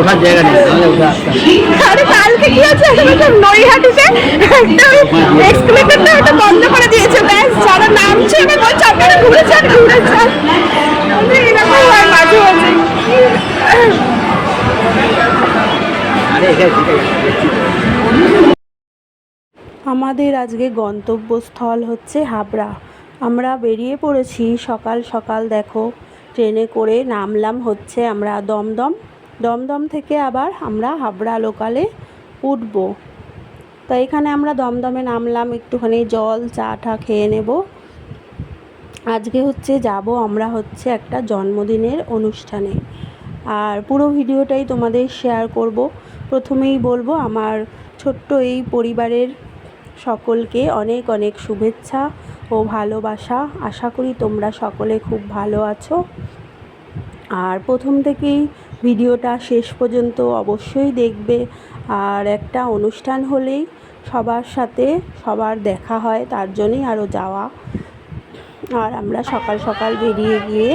ওঠার জায়গা নেই। আরে কালকে কি হচ্ছে একটা নৈহাটিতে একটা এক্সকেলেটরটা ওটা বন্ধ করে দিয়েছে। ব্যাস যারা নামছে আপনারা ঘুরে যান ঘুরে যান আমি এরকম হয় মাঝে মাঝে। আছে। আমাদের আজকে গন্তব্যস্থল হচ্ছে হাবড়া। আমরা বেরিয়ে পড়েছি সকাল সকাল দেখো। ট্রেনে করে নামলাম হচ্ছে আমরা দমদম। দমদম থেকে আবার আমরা হাবড়া লোকালে উঠব। তো এখানে আমরা দমদমে নামলাম, একটুখানি জল, চা টা খেয়ে নেব। আজকে হচ্ছে যাব আমরা হচ্ছে একটা জন্মদিনের অনুষ্ঠানে। আর পুরো ভিডিওটাই তোমাদের শেয়ার করব। প্রথমেই বলব, আমার ছোট্ট এই পরিবারের সকলকে অনেক অনেক শুভেচ্ছা ও ভালোবাসা। আশা করি তোমরা সকলে খুব ভালো আছো। আর প্রথম থেকেই ভিডিওটা শেষ পর্যন্ত অবশ্যই দেখবে। আর একটা অনুষ্ঠান হলেই সবার সাথে সবার দেখা হয়, তার জন্যই আরও যাওয়া। আর আমরা সকাল সকাল বেরিয়ে গিয়ে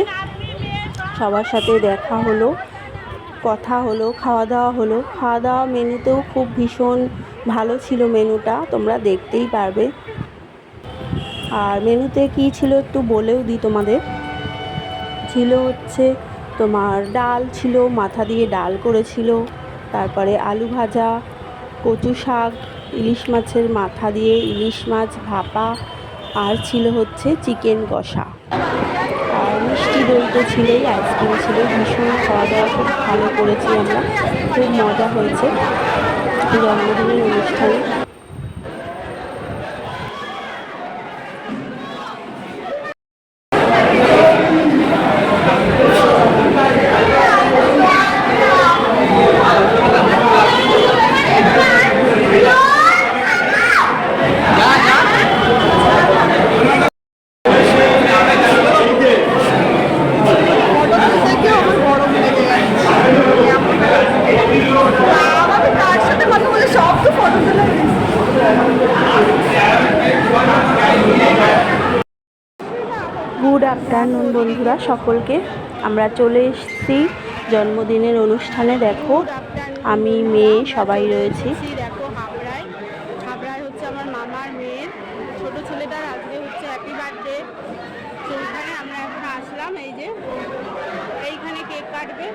সবার সাথে দেখা হলো, কথা হলো, খাওয়া দাওয়া হলো। খাওয়া দাওয়া মেনুতেও খুব ভীষণ ভালো ছিল মেনুটা, তোমরা দেখতেই পারবে। আর মেনুতে কী ছিল একটু বলেও দিই তোমাদের। ছিল হচ্ছে তোমার ডাল ছিল, মাথা দিয়ে ডাল করেছিল, তারপরে আলু ভাজা, কচু শাক, ইলিশ মাছের মাথা দিয়ে ইলিশ মাছ ভাপা, আর ছিল হচ্ছে চিকেন কষা। আর মিষ্টি দই তো ছিলই, আইসক্রিম ছিল ভীষণ খাওয়া দাওয়া খুব ভালো করেছি আমরা, খুব মজা হয়েছে। জন্মদিনের অনুষ্ঠানে। আফটারনুন বন্ধুরা সকলকে আমরা চলে এসেছি জন্মদিনের অনুষ্ঠানে। দেখো, আমি মেয়ে, সবাই রয়েছি। দেখো হচ্ছে আমার মামার মেয়ের। ছেলেটার হচ্ছে বার্থডে আমরা এখন আসলাম, এই যে, এইখানে কেক কাটবে।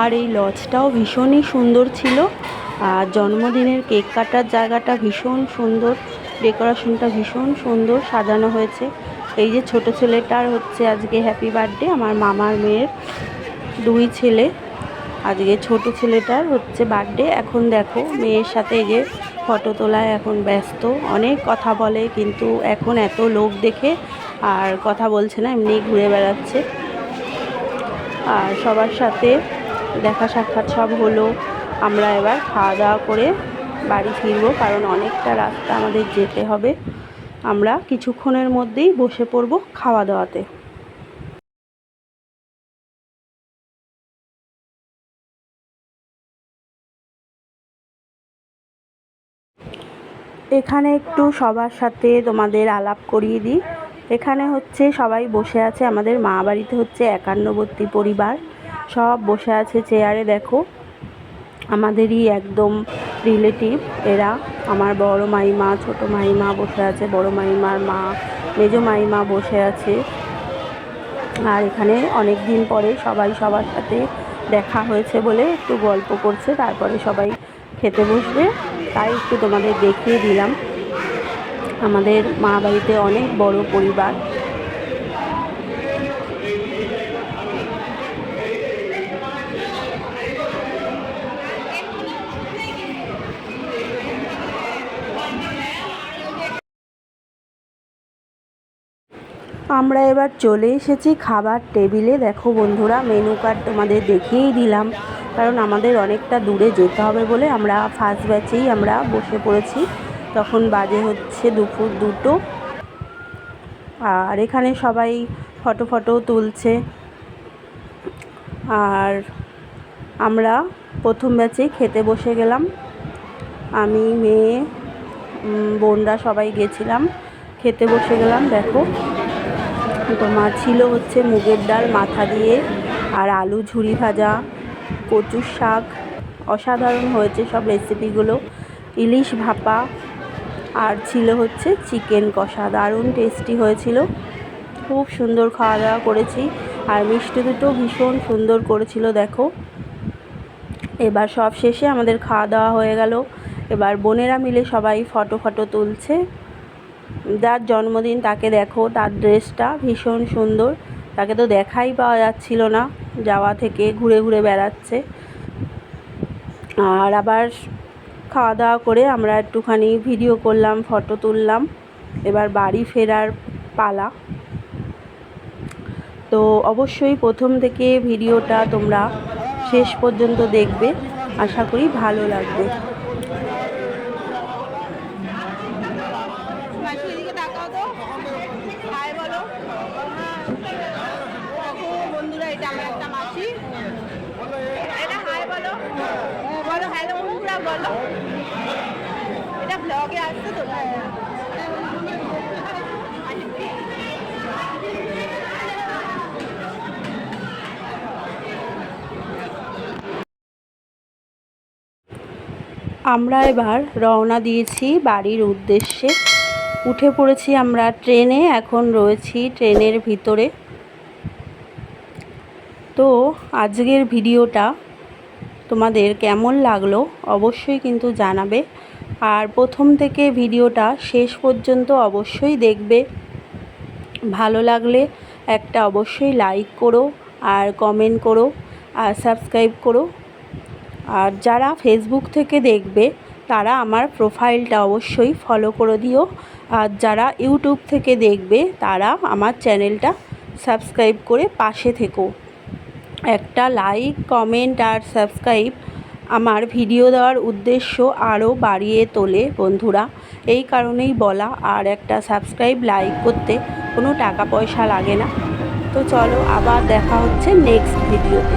আর এই লজটাও ভীষণই সুন্দর ছিল। আর জন্মদিনের কেক কাটার জায়গাটা ভীষণ সুন্দর, ডেকোরেশনটা ভীষণ সুন্দর সাজানো হয়েছে। এই যে ছোট ছেলেটার হচ্ছে আজকে হ্যাপি বার্থডে আমার মামার মেয়ের দুই ছেলে। আজকে ছোট ছেলেটার হচ্ছে বার্থডে এখন দেখো, মেয়ের সাথে এই যে ফটো তোলায় এখন ব্যস্ত। অনেক কথা বলে, কিন্তু এখন এত লোক দেখে আর কথা বলছে না এমনি ঘুরে বেড়াচ্ছে। আর সবার সাথে দেখা সাক্ষাৎ সব হলো। আমরা এবার খাওয়া দাওয়া করে বাড়ি ফিরবো, কারণ অনেকটা রাস্তা আমাদের যেতে হবে। আমরা কিছুক্ষণের মধ্যেই বসে পড়ব খাওয়া দাওয়াতে। এখানে একটু সবার সাথে তোমাদের আলাপ করিয়ে দিই। এখানে হচ্ছে সবাই বসে আছে, আমাদের মা বাড়িতে হচ্ছে একান্নবর্তী পরিবার। সব বসে আছে চেয়ারে, দেখো। আমাদেরই একদম রিলেটিভ এরা আমার বড় মাইমা, ছোট মাইমা বসে আছে, বড় মাইমার মা, মেজো মাইমা বসে আছে। আর এখানে অনেক দিন পরে সবাই সবার সাথে দেখা হয়েছে বলে একটু গল্প করছে, তারপরে সবাই খেতে বসবে, তাই একটু তোমাদের দেখিয়ে দিলাম। আমাদের মা বাড়িতে অনেক বড় পরিবার। আমরা এবার চলে এসেছি খাবার টেবিলে। দেখো বন্ধুরা মেনু কার্ড তোমাদের দেখিয়েই দিলাম। কারণ আমাদের অনেকটা দূরে যেতে হবে বলে আমরা ফার্স্ট ব্যাচেই আমরা বসে পড়েছি। তখন বাজে হচ্ছে দুপুর দুটো। আর এখানে সবাই ফটো ফটো তুলছে। আর আমরা প্রথম ব্যাচেই খেতে বসে গেলাম। আমি, মেয়ে বোনরা সবাই গেছিলাম। খেতে বসে গেলাম, দেখো। তোমার ছিল হচ্ছে মুগের ডাল, মাথা দিয়ে, আর আলু, ঝুরি ভাজা কচুর শাক। অসাধারণ হয়েছে সব রেসিপিগুলো ইলিশ ভাপা, আর ছিল হচ্ছে চিকেন কষা। দারুণ টেস্টি হয়েছিল। খুব সুন্দর খাওয়া দাওয়া করেছি। আর মিষ্টি দুটো ভীষণ সুন্দর করেছিল, দেখো। এবার সব শেষে আমাদের খাওয়া দাওয়া হয়ে গেল। এবার বোনেরা মিলে সবাই ফটো ফটো তুলছে। যার জন্মদিন, তাকে দেখো, তার ড্রেসটা ভীষণ সুন্দর। তাকে তো দেখাই পাওয়া যাচ্ছিল না, যাওয়া থেকে ঘুরে ঘুরে বেড়াচ্ছে। আর আবার খাওয়া দাওয়া করে আমরা একটুখানি ভিডিও করলাম ফটো তুললাম। এবার বাড়ি ফেরার পালা। তো অবশ্যই প্রথম থেকে ভিডিওটা তোমরা শেষ পর্যন্ত দেখবে। আশা করি ভালো লাগবে। এদিকে তাকাও তো। হাই বলো। বন্ধুরা, এটা আমার একটা মাসি। এটা হাই বলো। বলো হ্যালো বন্ধুরা, বলো। এটা ব্লগে আসছে তো? আমরা এবার রওনা দিয়েছি বাড়ির উদ্দেশ্যে। উঠে পড়েছি আমরা ট্রেনে, এখন রয়েছি ট্রেনের ভিতরে। তো আজকের ভিডিওটা তোমাদের কেমন লাগল অবশ্যই কিন্তু জানাবে। আর প্রথম থেকে ভিডিওটা শেষ পর্যন্ত অবশ্যই দেখবে। ভালো লাগলে একটা অবশ্যই লাইক করো আর কমেন্ট করো আর সাবস্ক্রাইব করো। আর যারা ফেসবুক থেকে দেখবে তারা আমার প্রোফাইলটা অবশ্যই ফলো করে দিও। আর যারা ইউটিউব থেকে দেখবে, তারা আমার চ্যানেলটা সাবস্ক্রাইব করে পাশে থেকো। একটা লাইক কমেন্ট আর সাবস্ক্রাইব আমার ভিডিও দেওয়ার উদ্দেশ্য আরও বাড়িয়ে তোলে বন্ধুরা। এই কারণেই বলা, আর একটা সাবস্ক্রাইব লাইক করতে কোনো টাকা পয়সা লাগে না। তো চলো আবার দেখা হচ্ছে নেক্সট ভিডিওতে